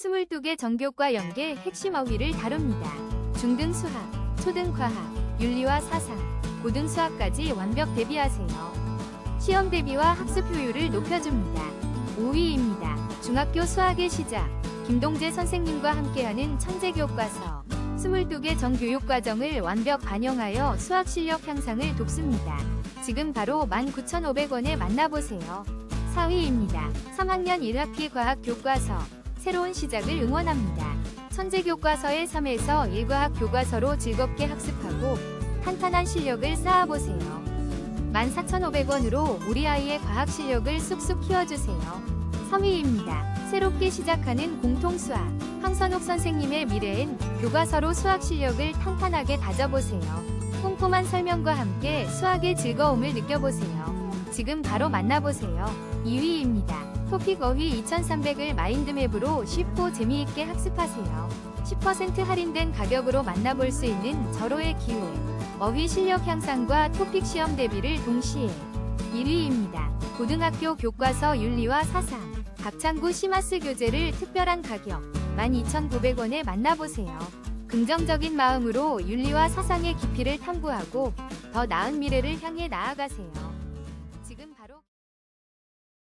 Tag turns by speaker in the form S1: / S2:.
S1: 22개 전교과 연계 핵심 어휘를 다룹니다. 중등 수학, 초등 과학, 윤리와 사상, 고등 수학까지 완벽 대비하세요. 시험 대비와 학습 효율을 높여줍니다. 5위입니다. 중학교 수학의 시작. 김동재 선생님과 함께하는 천재 교과서. 22개 정교육 과정을 완벽 반영하여 수학 실력 향상을 돕습니다. 지금 바로 19,500원에 만나보세요. 4위입니다. 3학년 1학기 과학 교과서. 새로운 시작을 응원합니다. 천재 교과서의 3에서 1과학 교과서로 즐겁게 학습하고 탄탄한 실력을 쌓아보세요. 14,500원으로 우리 아이의 과학 실력을 쑥쑥 키워주세요. 3위입니다. 새롭게 시작하는 공통수학. 황선옥 선생님의 미래엔 교과서로 수학 실력을 탄탄하게 다져보세요. 꼼꼼한 설명과 함께 수학의 즐거움을 느껴보세요. 지금 바로 만나보세요. 2위입니다. 토픽 어휘 2300을 마인드맵으로 쉽고 재미있게 학습하세요. 10% 할인된 가격으로 만나볼 수 있는 절호의 기회. 어휘 실력 향상과 토픽 시험 대비를 동시에 1위입니다. 고등학교 교과서 윤리와 사상 박창구 시마스 교재를 특별한 가격 12,900원에 만나보세요. 긍정적인 마음으로 윤리와 사상의 깊이를 탐구하고 더 나은 미래를 향해 나아가세요.